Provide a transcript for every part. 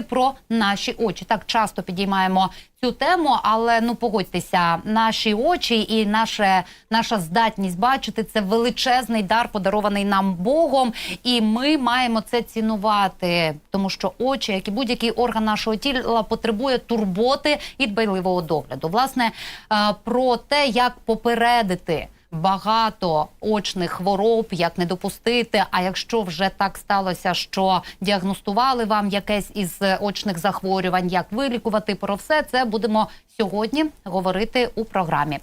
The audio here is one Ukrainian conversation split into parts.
говорити про наші очі. Так часто підіймаємо цю тему, але ну погодьтеся, наші очі і наше, наша здатність бачити це величезний дар, подарований нам Богом, і ми маємо це цінувати, тому що очі, як і будь-який орган нашого тіла, потребує турботи і дбайливого догляду. Власне е, про те, як попередити. Багато очних хвороб, як не допустити. А якщо вже так сталося, що діагностували вам якесь із очних захворювань, як вилікувати про все це будемо сьогодні говорити у програмі.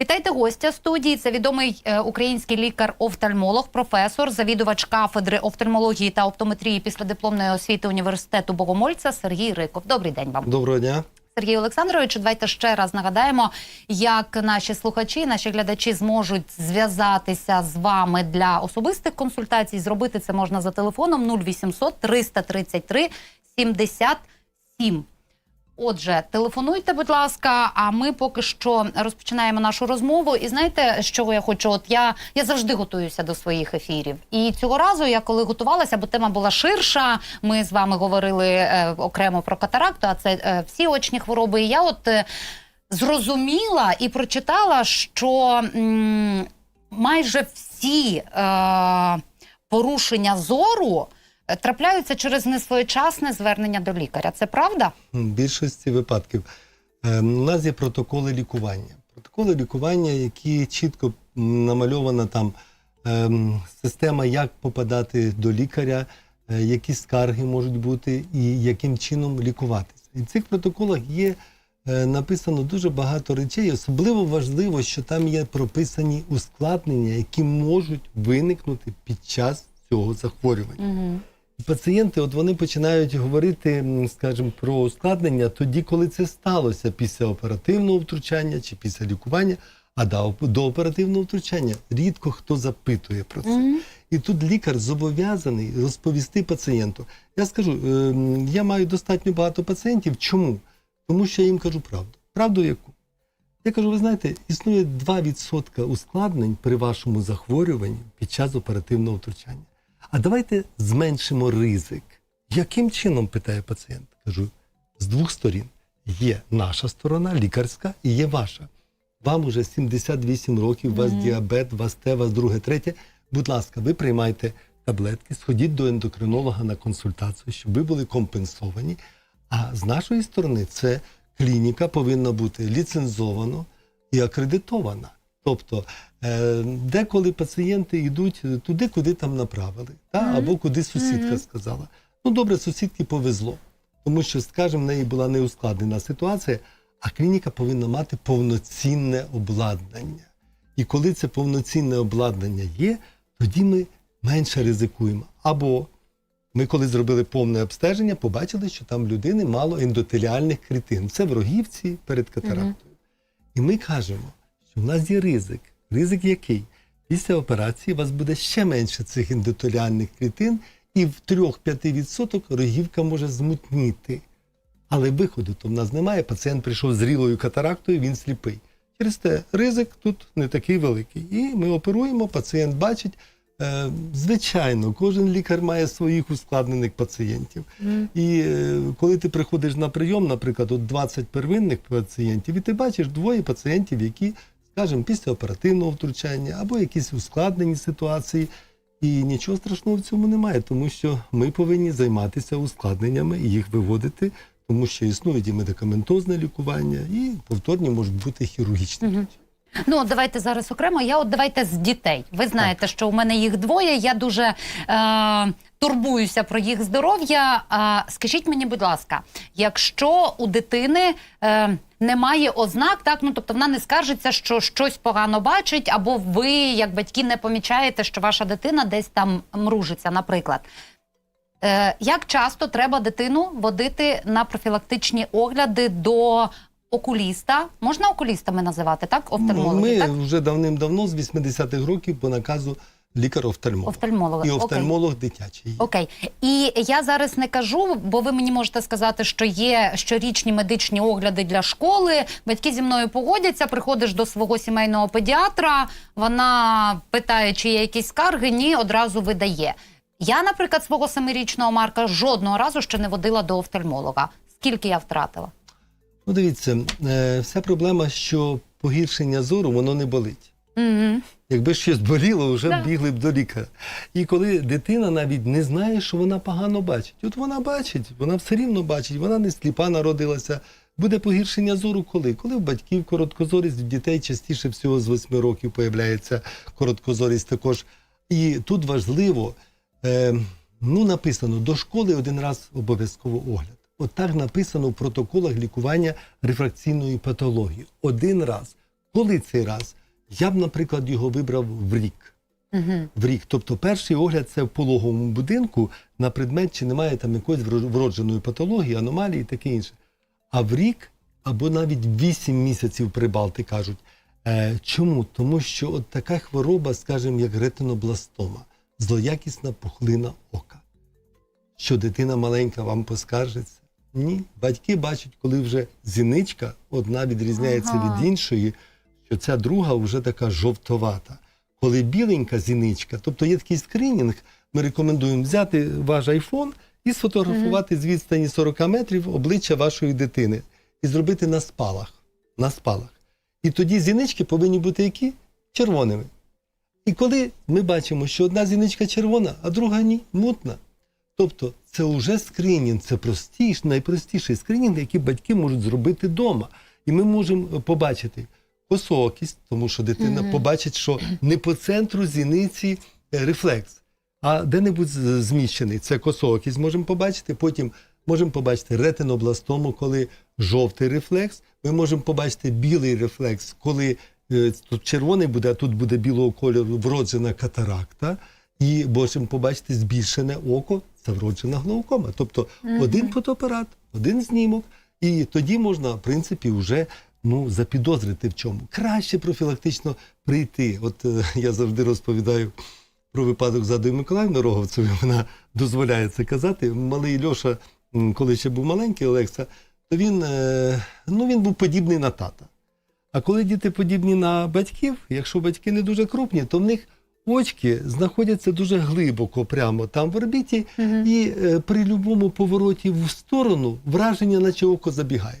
Вітайте гостя студії. Це відомий е, український лікар-офтальмолог, професор, завідувач кафедри офтальмології та оптометрії післядипломної освіти університету Богомольця Сергій Риков. Добрий день вам. Доброго дня. Сергій Олександрович, давайте ще раз нагадаємо, як наші слухачі, наші глядачі зможуть зв'язатися з вами для особистих консультацій. Зробити це можна за телефоном 0800 333 77. Отже, телефонуйте, будь ласка. А ми поки що розпочинаємо нашу розмову. І знаєте, чого я хочу? От я, я завжди готуюся до своїх ефірів. І цього разу я коли готувалася, бо тема була ширша. Ми з вами говорили е, окремо про катаракту, а це е, всі очні хвороби. І я от е, зрозуміла і прочитала, що м, майже всі е, порушення зору трапляються через несвоєчасне звернення до лікаря. Це правда? В більшості випадків е, у нас є протоколи лікування. Протоколи лікування, які чітко намальована там ем, система, як попадати до лікаря, е, які скарги можуть бути і яким чином лікуватися. І в цих протоколах є е, написано дуже багато речей. Особливо важливо, що там є прописані ускладнення, які можуть виникнути під час цього захворювання. Угу. Пацієнти, от вони починають говорити, скажімо, про ускладнення тоді, коли це сталося після оперативного втручання чи після лікування. А до, оперативного втручання рідко хто запитує про це. І тут лікар зобов'язаний розповісти пацієнту. Я скажу, ем, я маю достатньо багато пацієнтів. Чому? Тому що я їм кажу правду. Правду яку? Я кажу, ви знаєте, існує 2% ускладнень при вашому захворюванні під час оперативного втручання. А давайте зменшимо ризик. Яким чином, питає пацієнт? Кажу, з двох сторін. Є наша сторона, лікарська, і є ваша. Вам уже 78 років, у вас діабет, у вас те, у вас друге, третє. Будь ласка, ви приймайте таблетки, сходіть до ендокринолога на консультацію, щоб ви були компенсовані. А з нашої сторони це клініка повинна бути ліцензована і акредитована. Тобто е, деколи пацієнти йдуть туди, куди там направили, та? або куди сусідка сказала. Ну добре, сусідки повезло, тому що, скажімо, в неї була неускладнена ситуація, а клініка повинна мати повноцінне обладнання. І коли це повноцінне обладнання є, тоді ми менше ризикуємо. Або ми, коли зробили повне обстеження, побачили, що там в людини мало ендотеліальних клітин. Це в рогівці перед катарактою. І ми кажемо, в нас є ризик. Ризик який? Після операції у вас буде ще менше цих ендотеліальних клітин, і в 3-5% рогівка може змутніти. Але виходу то в нас немає. Пацієнт прийшов з зрілою катарактою, він сліпий. Через те ризик тут не такий великий. І ми оперуємо, пацієнт бачить. Е, Звичайно, кожен лікар має своїх ускладнених пацієнтів. І е, коли ти приходиш на прийом, наприклад, от 20 первинних пацієнтів, і ти бачиш двоє пацієнтів, які, скажімо, після оперативного втручання або якісь ускладнені ситуації. І нічого страшного в цьому немає, тому що ми повинні займатися ускладненнями і їх виводити, тому що існують і медикаментозне лікування, і повторні можуть бути хірургічні. речі. Ну, от давайте зараз окремо. Я от давайте з дітей. Ви знаєте, що у мене їх двоє. Я дуже е, турбуюся про їх здоров'я. Е, скажіть мені, будь ласка, якщо у дитини е, немає ознак, так ну тобто вона не скаржиться, що щось погано бачить, або ви, як батьки, не помічаєте, що ваша дитина десь там мружиться, наприклад. Е, як часто треба дитину водити на профілактичні огляди до окуліста? Можна окулістами називати, так? Офтальмологів, Ми так? вже давним-давно з 80-х років по наказу лікар-офтальмолог. Офтальмолога. І Окей. офтальмолог дитячий. Окей, і я зараз не кажу, бо ви мені можете сказати, що є щорічні медичні огляди для школи. Батьки зі мною погодяться. Приходиш до свого сімейного педіатра. Вона питає, чи є якісь скарги. Ні, одразу видає. Я, наприклад, свого семирічного Марка жодного разу ще не водила до офтальмолога. Скільки я втратила? Ну, дивіться, е, вся проблема, що погіршення зору, воно не болить. Угу. Якби щось боліло, вже Да. бігли б до лікаря. І коли дитина навіть не знає, що вона погано бачить, от вона бачить, вона все рівно бачить, вона не сліпа народилася. Буде погіршення зору коли? Коли в батьків короткозорість, в дітей частіше всього з 8 років появляється короткозорість також. І тут важливо, е, ну написано, до школи один раз обов'язково огляд. От так написано в протоколах лікування рефракційної патології. Один раз. Коли цей раз? Я б, наприклад, його вибрав в рік. Угу. В рік. Тобто перший огляд це в пологовому будинку на предмет, чи немає там якоїсь вро- вродженої патології, аномалії і таке інше. А в рік або навіть 8 місяців прибалти кажуть. Е, чому? Тому що от така хвороба, скажімо, як ретинобластома, злоякісна пухлина ока. Що дитина маленька вам поскаржиться? Ні. Батьки бачать, коли вже зіничка одна відрізняється Ага. від іншої, що ця друга вже така жовтовата. Коли біленька зіничка, тобто є такий скринінг, ми рекомендуємо взяти ваш айфон і сфотографувати з відстані 40 метрів обличчя вашої дитини і зробити на спалах. На спалах. І тоді зінички повинні бути які? Червоними. І коли ми бачимо, що одна зіничка червона, а друга ні, мутна. Тобто це вже скринінг, це простіш, найпростіший скринінг, який батьки можуть зробити вдома. І ми можемо побачити косоокість, тому що дитина Мгм. побачить, що не по центру зіниці е, рефлекс, а де-небудь зміщений. Це косоокість можемо побачити. Потім можемо побачити ретинобластому, коли жовтий рефлекс. Ми можемо побачити білий рефлекс, коли е, тут червоний буде, а тут буде білого кольору вроджена катаракта. І можемо побачити збільшене око, це вроджена глаукома. Тобто один фотоапарат, один знімок, і тоді можна, в принципі, вже ну, запідозрити в чому. Краще профілактично прийти. От е, я завжди розповідаю про випадок з Адою Миколаївною вона дозволяє це казати. Малий Льоша, коли ще був маленький Олекса, то він, е, ну, він був подібний на тата. А коли діти подібні на батьків, якщо батьки не дуже крупні, то в них очки знаходяться дуже глибоко, прямо там в орбіті, і е, при будь-якому повороті в сторону враження, наче око забігає.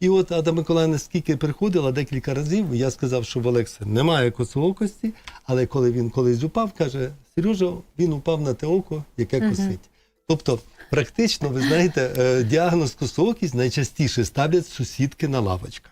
І от Ада Миколаївна скільки приходила декілька разів, я сказав, що в Олекса немає косоокості, але коли він колись упав, каже: Сережа, він упав на те око, яке косить. Тобто, практично, ви знаєте, е, діагноз косоокість найчастіше ставлять сусідки на лавочках.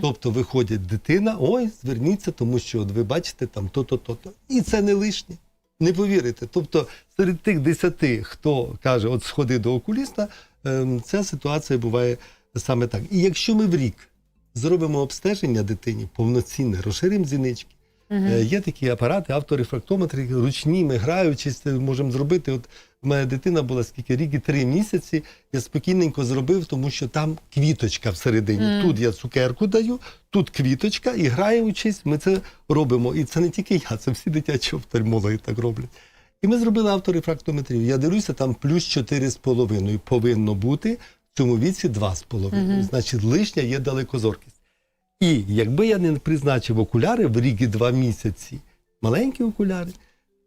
Тобто виходить дитина, ой, зверніться, тому що от ви бачите там то-то, то-то. І це не лишнє. Не повірите. Тобто, серед тих десяти, хто каже, от сходи до окуліста, ем, ця ситуація буває саме так. І якщо ми в рік зробимо обстеження дитині повноцінне, розширимо зінички, Е, Є такі апарати, авторефрактометри, ручні, ми граючись, це можемо зробити. От в мене дитина була скільки рік і три місяці. Я спокійненько зробив, тому що там квіточка всередині. Тут я цукерку даю, тут квіточка, і граючись, ми це робимо. І це не тільки я, це всі дитячі офтальмологи так роблять. І ми зробили авторефрактометрію. Я дивлюся, там плюс 4,5 повинно бути в цьому віці 2,5. Значить, лишня є далекозоркість. І якби я не призначив окуляри в рік і два місяці, маленькі окуляри,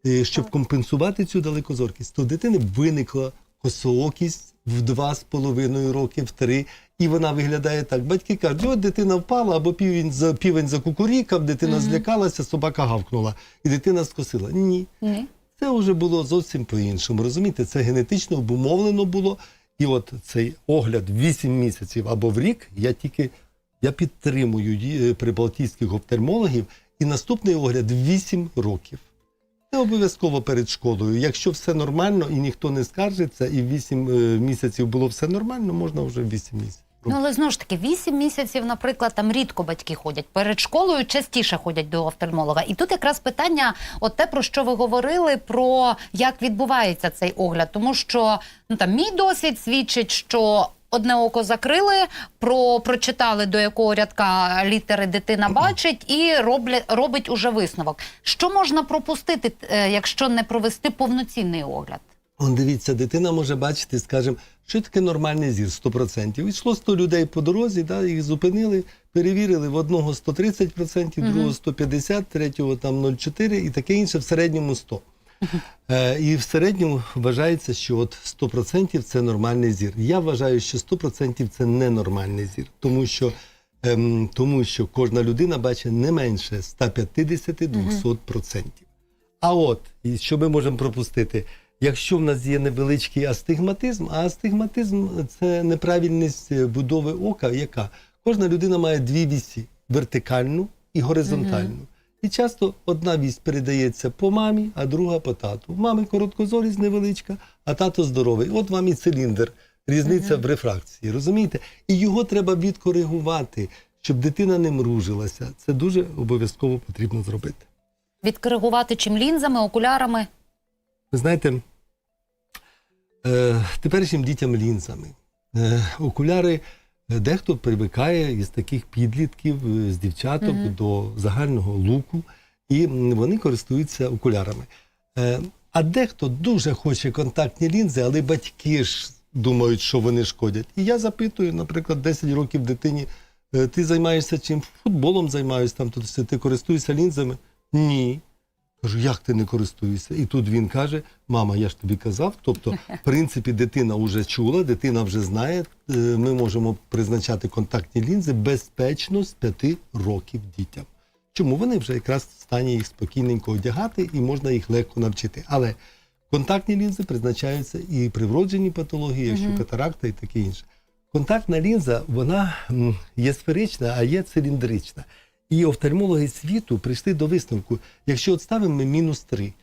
е, щоб компенсувати цю далекозоркість, то дитини виникла косоокість в два з половиною роки, в три, і вона виглядає так. Батьки кажуть, от дитина впала, або півень, за, півень закукурікав, дитина злякалася, собака гавкнула, і дитина скосила. Ні. Ні. Це вже було зовсім по-іншому. Розумієте, це генетично обумовлено було. І от цей огляд 8 місяців або в рік, я тільки я підтримую прибалтійських офтальмологів, і наступний огляд 8 років. Не обов'язково перед школою. Якщо все нормально і ніхто не скаржиться, і 8 е, місяців було все нормально, можна вже 8 місяців. Ну, але знову ж таки, 8 місяців, наприклад, там рідко батьки ходять. Перед школою частіше ходять до офтальмолога. І тут якраз питання, от те, про що ви говорили, про як відбувається цей огляд. Тому що ну там мій досвід свідчить, що. Одне око закрили, про прочитали до якого рядка літери дитина бачить, і роблять робить уже висновок. Що можна пропустити, е, якщо не провести повноцінний огляд? Он дивіться, дитина може бачити, скажімо, що таке нормальний зір 100%. Йшло 100 людей по дорозі, да, їх зупинили, перевірили в одного 130%, другого 150%, третього там 0,4% і таке інше в середньому 100%. Е, і в середньому вважається, що от 100% це нормальний зір. Я вважаю, що 100% це ненормальний зір, тому що, ем, тому що кожна людина бачить не менше 150-200%. А от, і що ми можемо пропустити? Якщо в нас є невеличкий астигматизм, а астигматизм це неправильність е, будови ока, яка кожна людина має дві вісі вертикальну і горизонтальну. І часто одна вісь передається по мамі, а друга по тату. В мами короткозорість невеличка, а тато здоровий. От вам і циліндр. Різниця в рефракції, розумієте? І його треба відкоригувати, щоб дитина не мружилася. Це дуже обов'язково потрібно зробити. Відкоригувати чим лінзами, окулярами. Ви знаєте, е, теперішнім дітям лінзами. Е, окуляри дехто привикає із таких підлітків, е, з дівчаток Мгм. до загального луку, і вони користуються окулярами. Е, а дехто дуже хоче контактні лінзи, але батьки ж думають, що вони шкодять. І я запитую, наприклад, 10 років дитині, е, ти займаєшся чим? Футболом займаюся, там, тут, ти користуєшся лінзами? Ні. Кажу, як ти не користуєшся? І тут він каже: Мама, я ж тобі казав. Тобто, в принципі, дитина вже чула, дитина вже знає. е, Ми можемо призначати контактні лінзи безпечно з 5 років дітям. Чому вони вже якраз в стані їх спокійненько одягати і можна їх легко навчити. Але контактні лінзи призначаються і при вродженій патології, якщо катаракта і таке інше. Контактна лінза, вона є сферична, а є циліндрична. І офтальмологи світу прийшли до висновку, якщо от ставимо ми мінус 3,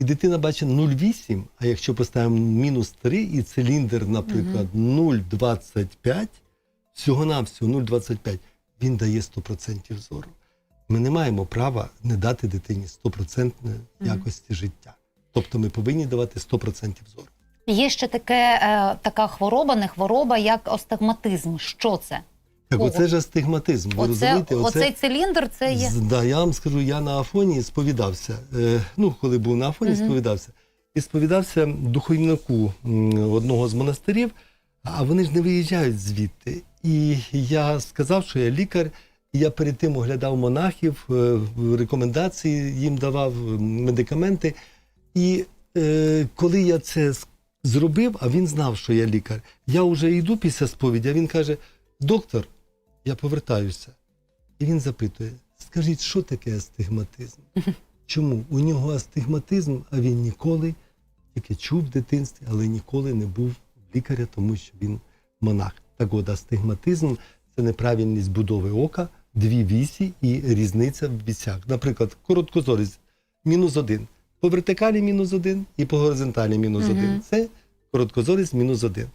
і дитина бачить 0,8, а якщо поставимо мінус 3 і циліндр, наприклад, 0,25, всього-навсього 0,25, він дає 100% зору. Ми не маємо права не дати дитині 100% якості життя. Тобто ми повинні давати 100% зору. Є ще таке, е, така хвороба, не хвороба, як астигматизм. Що це? Так, Ого. оце ж астигматизм. Ви Оце, розумієте? оцей циліндр це є. З- Да, я вам скажу, я на Афоні сповідався. Е, ну, коли був на Афоні, Мгм. сповідався. І сповідався духовнику м, одного з монастирів, а вони ж не виїжджають звідти. І я сказав, що я лікар, і я перед тим оглядав монахів, е, рекомендації їм давав, м, медикаменти. І е, коли я це с- зробив, а він знав, що я лікар, я вже йду після сповіді, а він каже: доктор, я повертаюся. І він запитує: скажіть, що таке астигматизм? Чому? У нього астигматизм, а він ніколи тільки чув в дитинстві, але ніколи не був лікаря, тому що він монах. Так от, астигматизм це неправильність будови ока, дві вісі і різниця в вісях. Наприклад, короткозорість мінус один. По вертикалі мінус один і по горизонталі мінус один. Це короткозорість мінус один.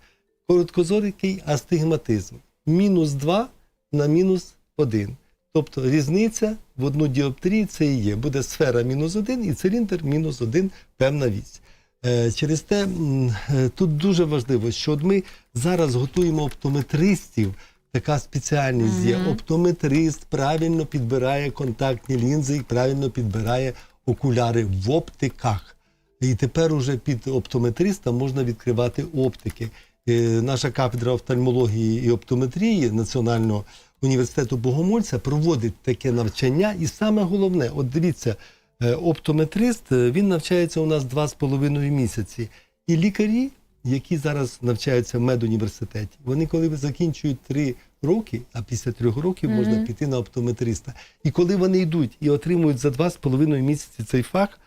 Короткозорикий астигматизм мінус 2 на мінус 1. Тобто різниця в одну діоптрію це і є. Буде сфера мінус 1 і циліндр мінус 1 певна вісь. Е, Через те е, тут дуже важливо, що от ми зараз готуємо оптометристів. Така спеціальність є. Оптометрист правильно підбирає контактні лінзи і правильно підбирає окуляри в оптиках. І тепер уже під оптометриста можна відкривати оптики. Е, Наша кафедра офтальмології і оптометрії Національного університету Богомольця проводить таке навчання. І саме головне, от дивіться, е, оптометрист е, він навчається у нас два з половиною місяці. І лікарі, які зараз навчаються в медуніверситеті, вони коли закінчують три роки, а після трьох років можна Мгм. піти на оптометриста. І коли вони йдуть і отримують за два з половиною місяці цей фах,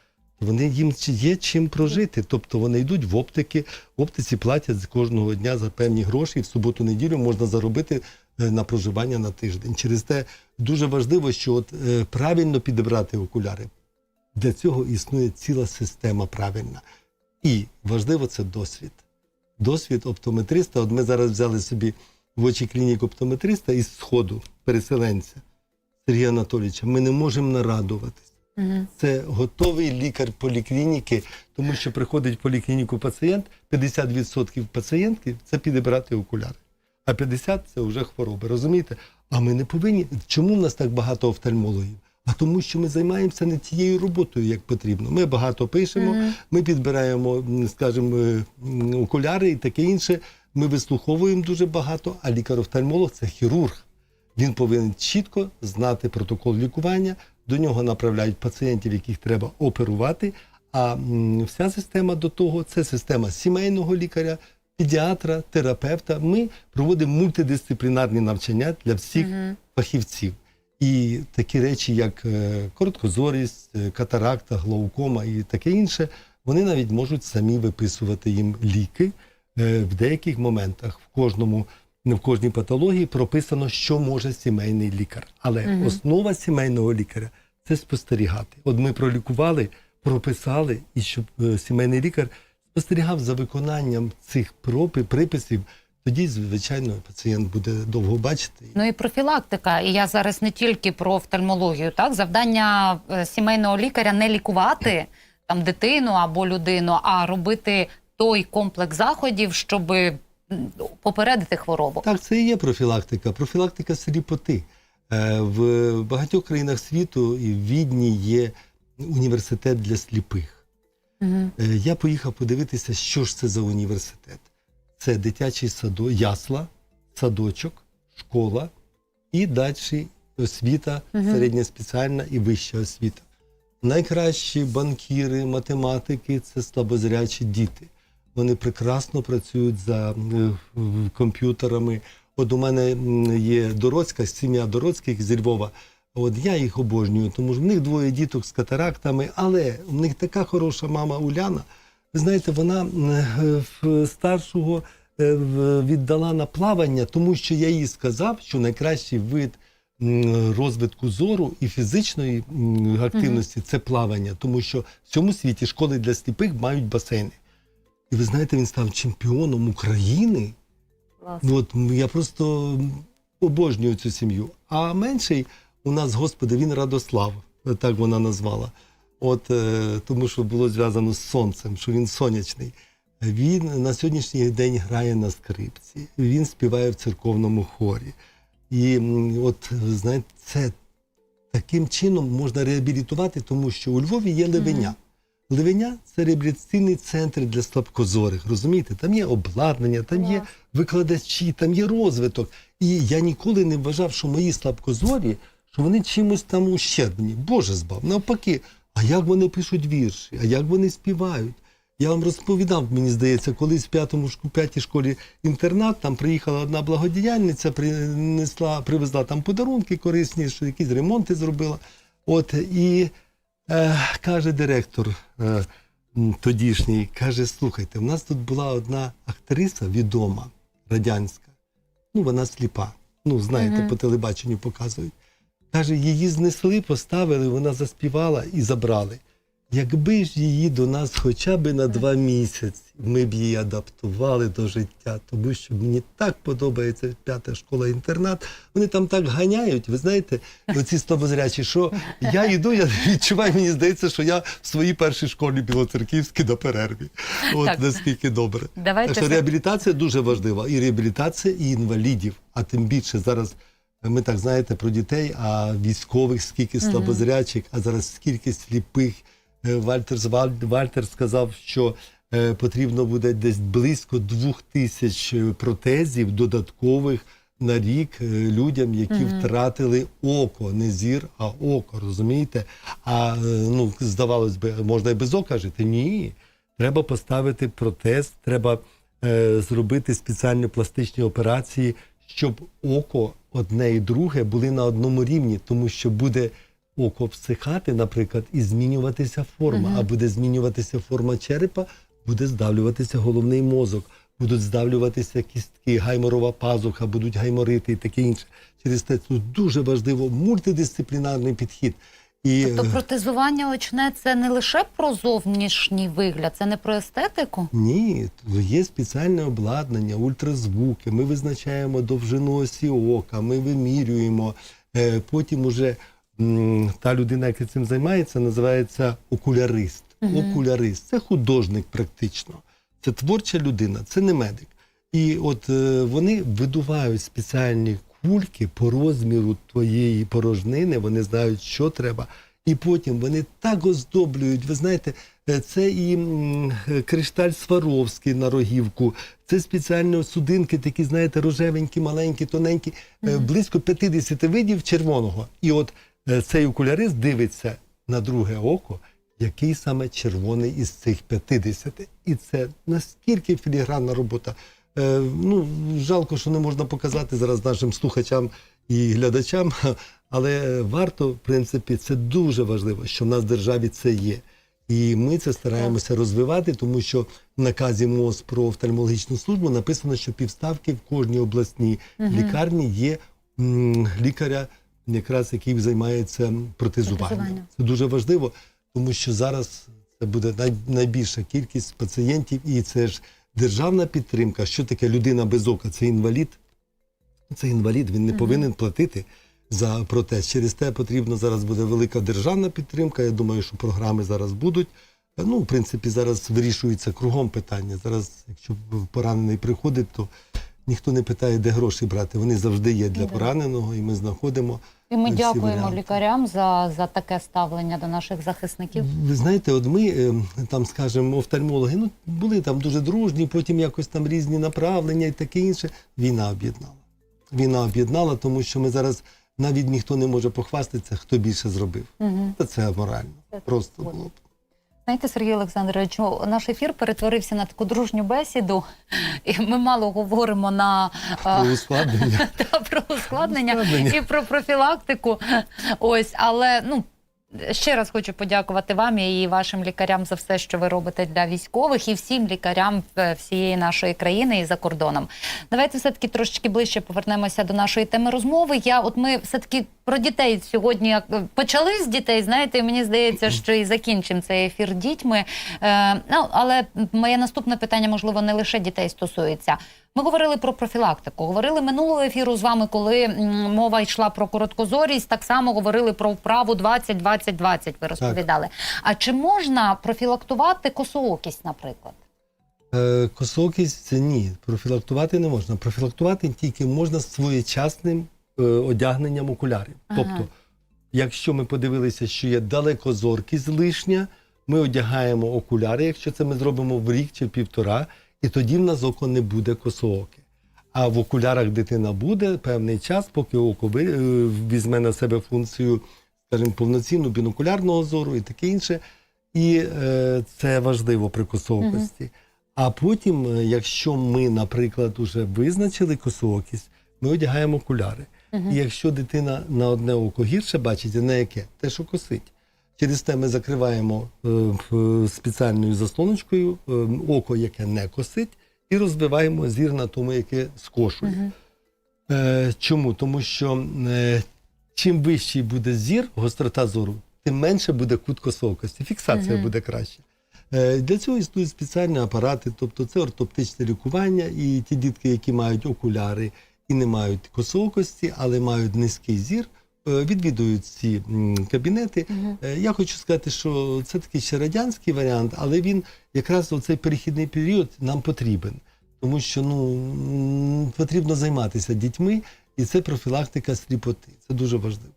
вони їм є чим прожити. Тобто вони йдуть в оптики, в оптиці платять з кожного дня за певні гроші. В суботу-неділю можна заробити е, на проживання на тиждень. Через те дуже важливо, що от е, правильно підібрати окуляри. Для цього існує ціла система правильна. І важливо це досвід. Досвід оптометриста. От ми зараз взяли собі в очі клінік оптометриста із сходу переселенця Сергія Анатолійовича. Ми не можемо нарадуватись. Мгм. Це готовий лікар поліклініки, тому що приходить в поліклініку пацієнт, 50% пацієнтки це підібрати окуляри, а 50% це вже хвороби. Розумієте? А ми не повинні. Чому в нас так багато офтальмологів? А тому, що ми займаємося не тією роботою, як потрібно. Ми багато пишемо, Мгм. ми підбираємо, скажімо, е, окуляри і таке інше. Ми вислуховуємо дуже багато, а лікар-офтальмолог це хірург. Він повинен чітко знати протокол лікування. До нього направляють пацієнтів, яких треба оперувати. А вся система до того це система сімейного лікаря, педіатра, терапевта. Ми проводимо мультидисциплінарні навчання для всіх фахівців. І такі речі, як е, короткозорість, е, катаракта, глаукома і таке інше, вони навіть можуть самі виписувати їм ліки е, в деяких моментах. В кожному в кожній патології прописано, що може сімейний лікар. Але основа сімейного лікаря це спостерігати. От ми пролікували, прописали, і щоб е, сімейний лікар спостерігав за виконанням цих пропи, приписів. Тоді, звичайно, пацієнт буде довго бачити. Ну і профілактика. І я зараз не тільки про офтальмологію. Так, завдання е, сімейного лікаря не лікувати там дитину або людину, а робити той комплекс заходів, щоб попередити хворобу. Так, це і є профілактика. Профілактика сліпоти. Е, В багатьох країнах світу і в Відні є університет для сліпих. Е, Я поїхав подивитися, що ж це за університет. Це дитячий садок, ясла, садочок, школа і далі освіта, середня спеціальна і вища освіта. Найкращі банкіри, математики це слабозрячі діти. Вони прекрасно працюють за е, комп'ютерами. От у мене є Дороцька, сім'я Дороцьких зі Львова. От я їх обожнюю, тому що в них двоє діток з катарактами, але в них така хороша мама Уляна. Ви знаєте, вона е, старшого е, віддала на плавання, тому що я їй сказав, що найкращий вид розвитку зору і фізичної активності це плавання, тому що в цьому світі школи для сліпих мають басейни. І ви знаєте, він став чемпіоном України. Ну, От я просто обожнюю цю сім'ю. А менший у нас, господи, він Радослав, так вона назвала. От е, тому, що було зв'язано з сонцем, що він сонячний. Він на сьогоднішній день грає на скрипці, він співає в церковному хорі. І от знаєте, це таким чином можна реабілітувати, тому що у Львові є ливеня. Ливеня це реабілітаційний центр для слабкозорих. Розумієте, там є обладнання, там є викладачі, там є розвиток. І я ніколи не вважав, що мої слабкозорі, що вони чимось там ущербні. Боже збав. Навпаки, а як вони пишуть вірші, а як вони співають? Я вам розповідав, мені здається, колись в п'ятому п'ятій школі інтернат, там приїхала одна благодіяльниця, принесла, привезла там подарунки корисні, що якісь ремонти зробила. От і каже директор е, тодішній, каже: слухайте, в нас тут була одна актриса відома, радянська. Ну, вона сліпа. Ну, знаєте, Мгм. по телебаченню показують. Каже, її знесли, поставили, вона заспівала і забрали. Якби ж її до нас хоча б на два місяці, ми б її адаптували до життя, тому що мені так подобається п'ята школа-інтернат. Вони там так ганяють, ви знаєте, оці слабозрячі, що я йду, я відчуваю, мені здається, що я в своїй першій школі Білоцерківській на перерві. От Так. наскільки добре. Давайте Так що реабілітація дуже важлива. І реабілітація, і інвалідів. А тим більше зараз ми так знаєте про дітей, а військових скільки слабозрячих, а зараз скільки сліпих. Вальтер, Вальтер сказав, що е, потрібно буде десь близько двох тисяч е, протезів додаткових на рік е, людям, які втратили око, не зір, а око, розумієте? А ну, здавалось би, можна і без ока жити. Ні. Треба поставити протез, треба е, зробити спеціальні пластичні операції, щоб око одне і друге були на одному рівні, тому що буде око всихати, наприклад, і змінюватися форма. А буде змінюватися форма черепа, буде здавлюватися головний мозок, будуть здавлюватися кістки, гайморова пазуха, будуть гайморити і таке інше. Через те тут дуже важливо мультидисциплінарний підхід. І, Тобто е, протезування очне це не лише про зовнішній вигляд, це не про естетику. Ні, є спеціальне обладнання, ультразвуки. Ми визначаємо довжину осі ока, ми вимірюємо. Е, Потім уже та людина, яка цим займається, називається окулярист. Окулярист це художник практично. Це творча людина, це не медик. І от е, вони видувають спеціальні кульки по розміру твоєї порожнини, вони знають, що треба. І потім вони так оздоблюють. Ви знаєте, е, це і е, кришталь Сваровський на рогівку, це спеціальні судинки, такі, знаєте, рожевенькі, маленькі, тоненькі, е, близько 50 видів червоного. І от цей окулярист дивиться на друге око, який саме червоний із цих 50. І це наскільки філігранна робота. Е, ну, жалко, що не можна показати зараз нашим слухачам і глядачам, але варто, в принципі, це дуже важливо, що в нас в державі це є. І ми це стараємося розвивати, тому що в наказі МОЗ про офтальмологічну службу написано, що півставки в кожній обласній лікарні є лікаря, якраз який займається протезуванням. Це дуже важливо, тому що зараз це буде найбільша кількість пацієнтів, і це ж державна підтримка. Що таке людина без ока? Це інвалід. Це інвалід, він не повинен платити за протез. Через те потрібно зараз буде велика державна підтримка. Я думаю, що програми зараз будуть. Ну, в принципі, зараз вирішується кругом питання. Зараз, якщо поранений приходить, то ніхто не питає, де гроші брати. Вони завжди є для пораненого, і ми знаходимо. І ми дякуємо варіанти. лікарям за, за таке ставлення до наших захисників. Ви знаєте, от ми е, там, скажімо, офтальмологи, ну були там дуже дружні, потім якось там різні направлення і таке інше. Війна об'єднала. Війна об'єднала, тому що ми зараз навіть ніхто не може похвастатися, хто більше зробив. Угу. Та це аморально. Це Просто було б. Знаєте, Сергій Олександрович, наш ефір перетворився на таку дружню бесіду, і ми мало говоримо на Про ускладнення. та про ускладнення Ускладнення. і про профілактику. Ось, але ну. Ще раз хочу подякувати вам і вашим лікарям за все, що ви робите для військових, і всім лікарям е, всієї нашої країни і за кордоном. Давайте все таки трошечки ближче повернемося до нашої теми розмови. Я от ми все таки про дітей сьогодні е, почали з дітей. Знаєте, мені здається, що і закінчимо цей ефір дітьми. Е, ну але моє наступне питання, можливо, не лише дітей стосується. Ми говорили про профілактику. Говорили минулого ефіру з вами, коли мова йшла про короткозорість. Так само говорили про вправу 20-20-20, Ви розповідали. А чи можна профілактувати косоокість, наприклад? Е, Косокість це ні. Профілактувати не можна. Профілактувати тільки можна своєчасним е, одягненням окулярів. Ага. Тобто, якщо ми подивилися, що є далекозоркість лишня, ми одягаємо окуляри, якщо це ми зробимо в рік чи півтора, і тоді в нас око не буде косооке. А в окулярах дитина буде певний час, поки око е, візьме на себе функцію, скажімо, повноцінну бінокулярного зору і таке інше. І е, це важливо при косоокості. А потім, е, якщо ми, наприклад, уже визначили косоокість, ми одягаємо окуляри. І якщо дитина на одне око гірше бачить, а на яке? Те, що косить. Через те ми закриваємо е, спеціальною заслоночкою е, око, яке не косить, і розбиваємо зір на тому, яке скошує. Е, чому? Тому що чим вищий буде зір, гострота зору, тим менше буде кут косоокості. Фіксація буде краще. Для цього існують спеціальні апарати, тобто це ортоптичне лікування, і ті дітки, які мають окуляри і не мають косоокості, але мають низький зір, відвідують ці кабінети. Угу. Я хочу сказати, що це такий ще радянський варіант, але він якраз у цей перехідний період нам потрібен, тому що ну потрібно займатися дітьми, і це профілактика сліпоти. Це дуже важливо.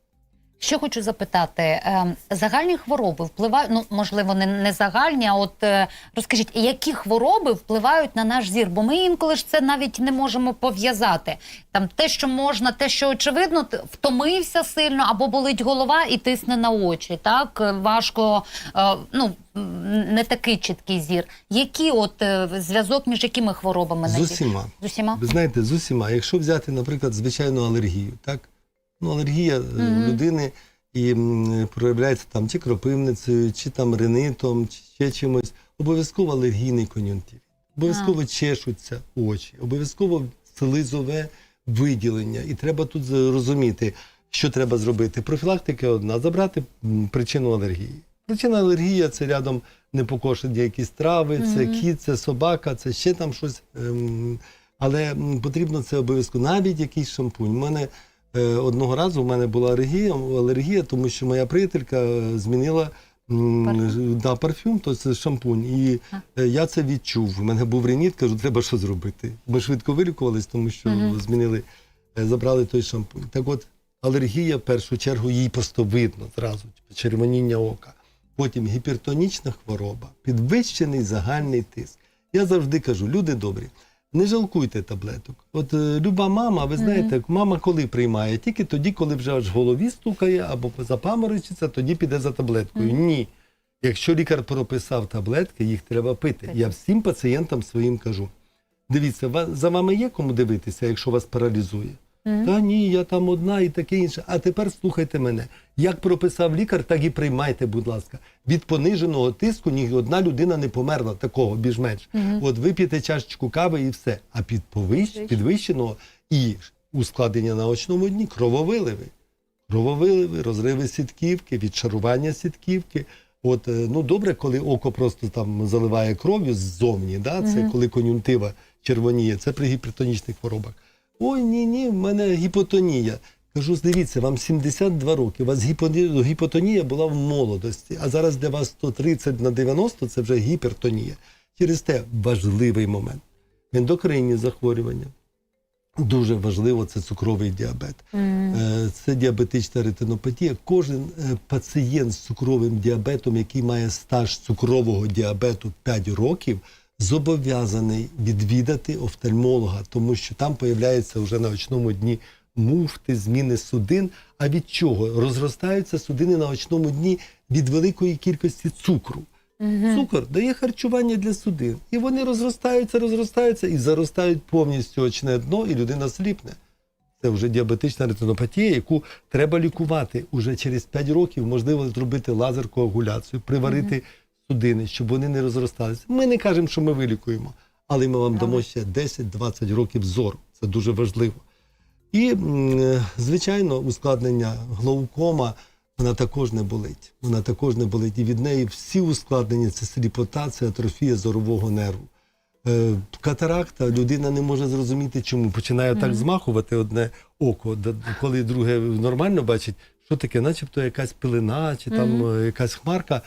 Що хочу запитати, е, загальні хвороби впливають, ну можливо, не, не загальні, а от е, розкажіть, які хвороби впливають на наш зір? Бо ми інколи ж це навіть не можемо пов'язати. Там те, що можна, те, що очевидно, втомився сильно або болить голова і тисне на очі. Так Е, важко, е, ну не такий чіткий зір. Які от зв'язок між якими хворобами З усіма. З усіма? Ви знаєте, з усіма. Якщо взяти, наприклад, звичайну алергію, так? Ну, алергія Мгм. у людини і проявляється там чи кропивницею, чи там ринитом, чи ще чимось. Обов'язково алергійний кон'юнктив. Обов'язково чешуться очі, обов'язково слизове виділення. І треба тут зрозуміти, що треба зробити. Профілактика одна забрати причину алергії. Причина алергії це рядом непокошені якісь трави, це Мгм. кіт, це собака, це ще там щось. ем, Але потрібно це обов'язково. Навіть якийсь шампунь. У мене одного разу в мене була алергія, алергія, тому що моя приятелька е, змінила Парфюм? да, парфюм, то це шампунь. І А. е, я це відчув. У мене був реніт, кажу, треба що зробити. Ми швидко вилікувались, тому що Мгм. змінили, е, забрали той шампунь. Так от, алергія, в першу чергу, їй просто видно зразу, червоніння ока. Потім гіпертонічна хвороба, підвищений загальний тиск. Я завжди кажу, люди добрі, не жалкуйте таблеток. От е, люба мама, ви знаєте, мама коли приймає? Тільки тоді, коли вже аж в голові стукає або запаморочиться, тоді піде за таблеткою. Ні. Якщо лікар прописав таблетки, їх треба пити. Я всім пацієнтам своїм кажу: дивіться, ва- за вами є кому дивитися, якщо вас паралізує. Та ні, я там одна і таке інше. А тепер слухайте мене. Як прописав лікар, так і приймайте, будь ласка. Від пониженого тиску ні одна людина не померла такого більш-менш. От вип'єте чашечку кави і все. А під повищ, підвищеного і ускладнення на очному дні крововиливи. Крововиливи, розриви сітківки, відшарування сітківки. От, е, ну добре, коли око просто там заливає кров'ю ззовні, да? це коли кон'юнктива червоніє, це при гіпертонічних хворобах. Ой, ні, ні, в мене гіпотонія. Кажу, дивіться, вам 72 роки, у вас гіпотонія була в молодості, а зараз для вас 130 на 90 це вже гіпертонія. Через те важливий момент. Ендокринні захворювання. Дуже важливо це цукровий діабет. Е, Це діабетична ретинопатія. Кожен е, пацієнт з цукровим діабетом, який має стаж цукрового діабету 5 років, зобов'язаний відвідати офтальмолога, тому що там появляється вже на очному дні муфти, зміни судин. А від чого? Розростаються судини на очному дні від великої кількості цукру. Цукор дає харчування для судин. І вони розростаються, розростаються і заростають повністю очне дно, і людина сліпне. Це вже діабетична ретинопатія, яку треба лікувати уже через 5 років. Можливо, зробити лазер-коагуляцію, приварити судини, щоб вони не розросталися. Ми не кажемо, що ми вилікуємо, але ми вам дамо ще 10-20 років зору. Це дуже важливо. І, е, звичайно, ускладнення глаукома вона також не болить. Вона також не болить. І від неї всі ускладнення це сліпота, це атрофія зорового нерву. Е, Катаракта людина не може зрозуміти, чому починає так змахувати одне око, коли друге нормально бачить, що таке, начебто якась пилина чи там е, якась хмарка.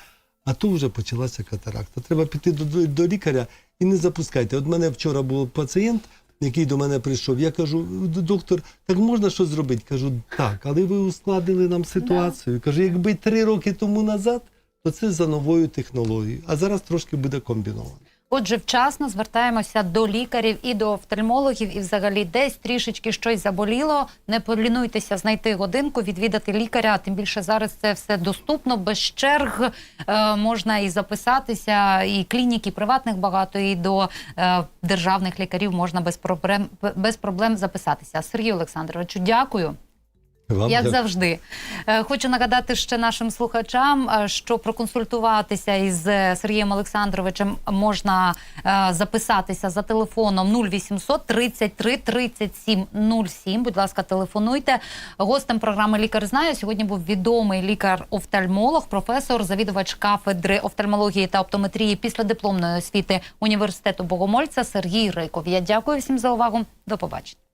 А тут вже почалася катаракта. Треба піти до, до, до лікаря і не запускайте. От мене вчора був пацієнт, який до мене прийшов. Я кажу, доктор, так можна щось зробити? Кажу, так, але ви ускладнили нам ситуацію. Кажу, якби три роки тому назад, то це за новою технологією. А зараз трошки буде комбіновано. Отже, вчасно звертаємося до лікарів і до офтальмологів, і взагалі десь трішечки щось заболіло. Не полінуйтеся знайти годинку, відвідати лікаря. Тим більше зараз це все доступно без черг. Е, можна і записатися, і клінік, і приватних багато, і до е, державних лікарів можна без проблем без проблем записатися. Сергію Олександровичу, дякую. Вам Як завжди, Е, хочу нагадати ще нашим слухачам, е, що проконсультуватися із е, Сергієм Олександровичем можна записатися за телефоном 0800 33 37 07. Будь ласка, телефонуйте. Гостем програми Лікар знає сьогодні був відомий лікар-офтальмолог, професор, завідувач кафедри офтальмології та оптометрії після дипломної освіти університету Богомольця Сергій Риков. Я дякую всім за увагу. До побачення.